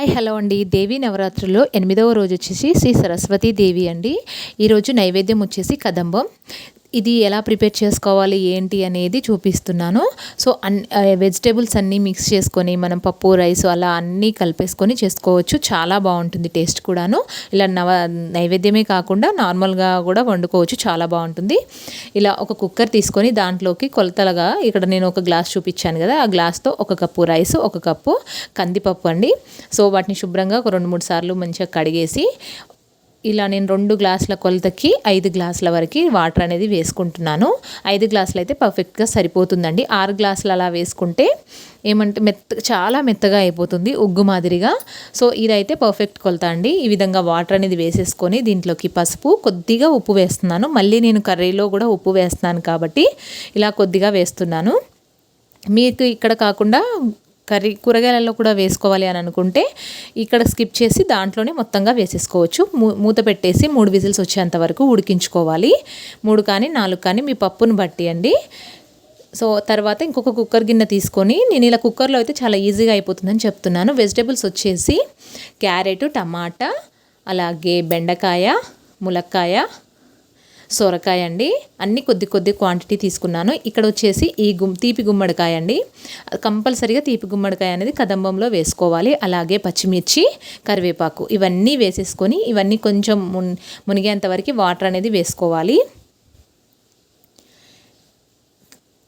Hi hello అండి. దేవి నవరాత్రుల్లో ఎనిమిదవ రోజు వచ్చేసి శ్రీ సరస్వతీ దేవి అండి. ఈరోజు నైవేద్యం వచ్చేసి కదంబం. ఇది ఎలా ప్రిపేర్ చేసుకోవాలి ఏంటి అనేది చూపిస్తున్నాను. సో అన్ వెజిటేబుల్స్ అన్నీ మిక్స్ చేసుకొని మనం పప్పు రైస్ అలా అన్నీ కలిపేసుకొని చేసుకోవచ్చు. చాలా బాగుంటుంది టేస్ట్ కూడాను. ఇలా నవ నైవేద్యమే కాకుండా నార్మల్గా కూడా వండుకోవచ్చు. చాలా బాగుంటుంది. ఇలా ఒక కుక్కర్ తీసుకొని దాంట్లోకి కొలతలుగా ఇక్కడ నేను ఒక గ్లాస్ చూపించాను కదా ఆ గ్లాస్తో ఒక కప్పు రైస్ ఒక కప్పు కందిపప్పు అండి. సో వాటిని శుభ్రంగా ఒక రెండు మూడు సార్లు మంచిగా కడిగేసి ఇలా నేను రెండు గ్లాసుల కొలతకి ఐదు గ్లాసుల వరకు వాటర్ అనేది వేసుకుంటున్నాను. ఐదు గ్లాసులు అయితే పర్ఫెక్ట్గా సరిపోతుందండి. ఆరు గ్లాసులు అలా వేసుకుంటే ఏమంటే మెత్త చాలా మెత్తగా అయిపోతుంది ఉగ్గు మాదిరిగా. సో ఇదైతే పర్ఫెక్ట్ కొలత అండి. ఈ విధంగా వాటర్ అనేది వేసేసుకొని దీంట్లోకి పసుపు కొద్దిగా ఉప్పు వేస్తున్నాను. మళ్ళీ నేను కర్రీలో కూడా ఉప్పు వేస్తున్నాను కాబట్టి ఇలా కొద్దిగా వేస్తున్నాను. మీకు ఇక్కడ కాకుండా కర్రీ కూరగాయలలో కూడా వేసుకోవాలి అని అనుకుంటే ఇక్కడ స్కిప్ చేసి దాంట్లోనే మొత్తంగా వేసేసుకోవచ్చు. మూత పెట్టేసి మూడు విజిల్స్ వచ్చేంత వరకు ఉడికించుకోవాలి. మూడు కానీ నాలుగు కానీ మీ పప్పును బట్టి అండి. సో తర్వాత ఇంకొక కుక్కర్ గిన్నె తీసుకొని నేను ఇలా కుక్కర్లో అయితే చాలా ఈజీగా అయిపోతుందని చెప్తున్నాను. వెజిటేబుల్స్ వచ్చేసి క్యారెట్ టమాటా అలాగే బెండకాయ ములక్కాయ సొరకాయ అండి. అన్నీ కొద్ది కొద్ది క్వాంటిటీ తీసుకున్నాను. ఇక్కడ వచ్చేసి ఈ గుమ్ తీపి గుమ్మడికాయ అండి. కంపల్సరిగా తీపి గుమ్మడికాయ అనేది కదంబంలో వేసుకోవాలి. అలాగే పచ్చిమిర్చి కరివేపాకు ఇవన్నీ వేసేసుకొని ఇవన్నీ కొంచెం మున్ మునిగేంత వరకు వాటర్ అనేది వేసుకోవాలి.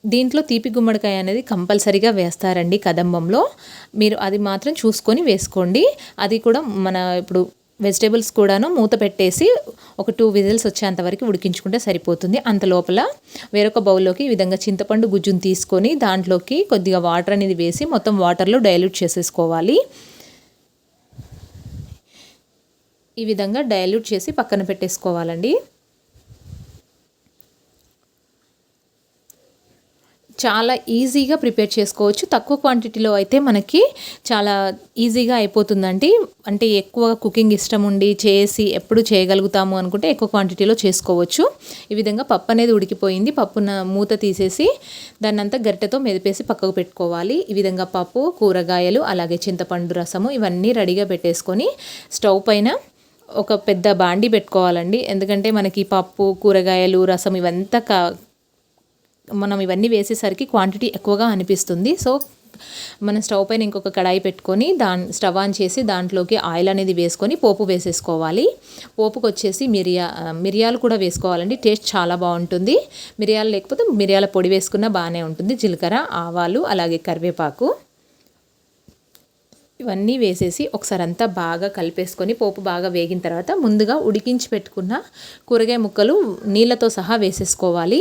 దీంట్లో తీపి గుమ్మడికాయ అనేది కంపల్సరీగా వేస్తారండి కదంబంలో. మీరు అది మాత్రం చూసుకొని వేసుకోండి. అది కూడా మన ఇప్పుడు వెజిటేబుల్స్ కూడాను మూత పెట్టేసి ఒక టూ విజిల్స్ వచ్చేంత వరకు ఉడికించుకుంటే సరిపోతుంది. అంత లోపల వేరొక బౌల్లోకి ఈ విధంగా చింతపండు గుజ్జును తీసుకొని దాంట్లోకి కొద్దిగా వాటర్ అనేది వేసి మొత్తం వాటర్లో డైల్యూట్ చేసేసుకోవాలి. ఈ విధంగా డైల్యూట్ చేసి పక్కన పెట్టేసుకోవాలండి. చాలా ఈజీగా ప్రిపేర్ చేసుకోవచ్చు. తక్కువ క్వాంటిటీలో అయితే మనకి చాలా ఈజీగా అయిపోతుందండి. అంటే ఎక్కువ కుకింగ్ ఇష్టం ఉండి చేసి ఎప్పుడు చేయగలుగుతాము అనుకుంటే ఎక్కువ క్వాంటిటీలో చేసుకోవచ్చు. ఈ విధంగా పప్పు అనేది ఉడికిపోయింది. పప్పున మూత తీసేసి దాన్ని అంతా గరిటెతో మెదిపేసి పక్కకు పెట్టుకోవాలి. ఈ విధంగా పప్పు కూరగాయలు అలాగే చింతపండు రసము ఇవన్నీ రెడీగా పెట్టేసుకొని స్టవ్ పైన ఒక పెద్ద బాండి పెట్టుకోవాలండి. ఎందుకంటే మనకి పప్పు కూరగాయలు రసం ఇవంతా కా మనం ఇవన్నీ వేసేసరికి క్వాంటిటీ ఎక్కువగా అనిపిస్తుంది. సో మన స్టవ్ పైన ఇంకొక కడాయి పెట్టుకొని దాని స్టవ్ ఆన్ చేసి దాంట్లోకి ఆయిల్ అనేది వేసుకొని పోపు వేసేసుకోవాలి. పోపుకు వచ్చేసి మిరియా మిరియాలు కూడా వేసుకోవాలండి. టేస్ట్ చాలా బాగుంటుంది. మిరియాలు లేకపోతే మిరియాల పొడి వేసుకున్న బాగానే ఉంటుంది. జీలకర్ర ఆవాలు అలాగే కరివేపాకు. ఇవన్నీ వేసేసి ఒకసారి అంతా బాగా కలిపేసుకొని పోపు బాగా వేగిన తర్వాత ముందుగా ఉడికించి పెట్టుకున్న కూరగాయ ముక్కలు నీళ్ళతో సహా వేసేసుకోవాలి.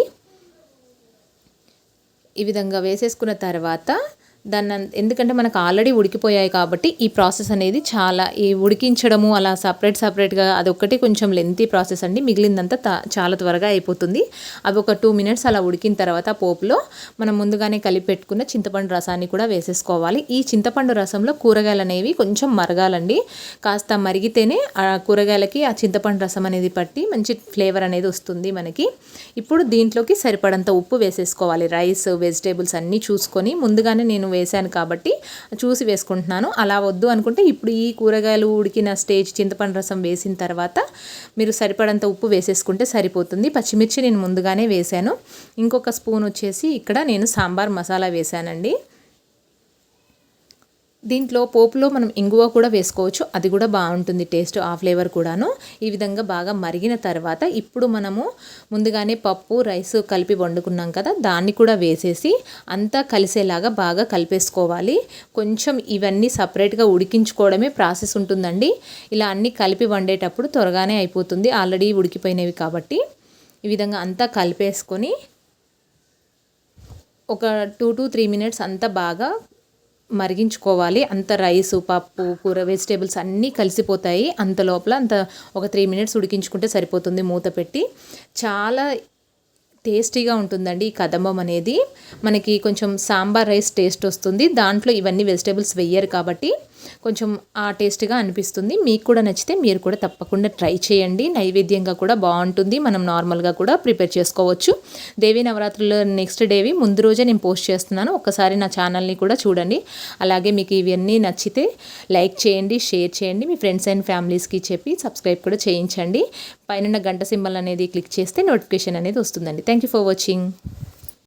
ఈ విధంగా వేసేసుకున్న తర్వాత దాన్ని ఎందుకంటే మనకు ఆల్రెడీ ఉడికిపోయాయి కాబట్టి ఈ ప్రాసెస్ అనేది చాలా ఈ ఉడికించడము అలా సపరేట్ సపరేట్గా అదొక్కటి కొంచెం లెంతీ ప్రాసెస్ అండి. మిగిలిందంతా చాలా త్వరగా అయిపోతుంది. అవి ఒక టూ మినిట్స్ అలా ఉడికిన తర్వాత పోపులో మనం ముందుగానే కలిపి పెట్టుకున్న చింతపండు రసాన్ని కూడా వేసేసుకోవాలి. ఈ చింతపండు రసంలో కూరగాయలు అనేవి కొంచెం మరగాలండి. కాస్త మరిగితేనే ఆ కూరగాయలకి ఆ చింతపండు రసం అనేది పట్టి మంచి ఫ్లేవర్ అనేది వస్తుంది మనకి. ఇప్పుడు దీంట్లోకి సరిపడంత ఉప్పు వేసేసుకోవాలి. రైస్ వెజిటేబుల్స్ అన్నీ చూసుకొని ముందుగానే నేను వేశాను కాబట్టి చూసి వేసుకుంటున్నాను. అలా వద్దు అనుకుంటే ఇప్పుడు ఈ కూరగాయలు ఉడికిన స్టేజ్ చింతపండు రసం వేసిన తర్వాత మీరు సరిపడంత ఉప్పు వేసేసుకుంటే సరిపోతుంది. పచ్చిమిర్చి నేను ముందుగానే వేశాను. ఇంకొక స్పూన్ వచ్చేసి ఇక్కడ నేను సాంబార్ మసాలా వేశానండి. దీంట్లో పోపులో మనం ఇంగువ కూడా వేసుకోవచ్చు. అది కూడా బాగుంటుంది టేస్ట్ ఆ ఫ్లేవర్ కూడాను. ఈ విధంగా బాగా మరిగిన తర్వాత ఇప్పుడు మనము ముందుగానే పప్పు రైస్ కలిపి వండుకున్నాం కదా దాన్ని కూడా వేసేసి అంతా కలిసేలాగా బాగా కలిపేసుకోవాలి. కొంచెం ఇవన్నీ సపరేట్గా ఉడికించుకోవడమే ప్రాసెస్ ఉంటుందండి. ఇలా అన్నీ కలిపి వండేటప్పుడు త్వరగానే అయిపోతుంది. ఆల్రెడీ ఉడికిపోయినవి కాబట్టి ఈ విధంగా అంతా కలిపేసుకొని ఒక టూ టు త్రీ మినిట్స్ అంతా బాగా మరిగించుకోవాలి. అంత రైసు పప్పు కూర వెజిటేబుల్స్ అన్నీ కలిసిపోతాయి. అంత లోపల అంత ఒక త్రీ మినిట్స్ ఉడికించుకుంటే సరిపోతుంది మూత పెట్టి. చాలా టేస్టీగా ఉంటుందండి ఈ కదంబం అనేది. మనకి కొంచెం సాంబార్ రైస్ టేస్ట్ వస్తుంది. దాంట్లో ఇవన్నీ వెజిటేబుల్స్ వెయ్యరు కాబట్టి కొంచెం ఆ టేస్ట్గా అనిపిస్తుంది. మీకు కూడా నచ్చితే మీరు కూడా తప్పకుండా ట్రై చేయండి. నైవేద్యంగా కూడా బాగుంటుంది. మనం నార్మల్గా కూడా ప్రిపేర్ చేసుకోవచ్చు. దేవి నవరాత్రులు నెక్స్ట్ డేవి ముందు రోజే నేను పోస్ట్ చేస్తున్నాను. ఒక్కసారి నా ఛానల్ని కూడా చూడండి. అలాగే మీకు ఇవన్నీ నచ్చితే లైక్ చేయండి షేర్ చేయండి. మీ ఫ్రెండ్స్ అండ్ ఫ్యామిలీస్కి చెప్పి సబ్స్క్రైబ్ కూడా చేయించండి. పైన గంట సింబల్ అనేది క్లిక్ చేస్తే నోటిఫికేషన్ అనేది వస్తుందండి. Thank you for watching.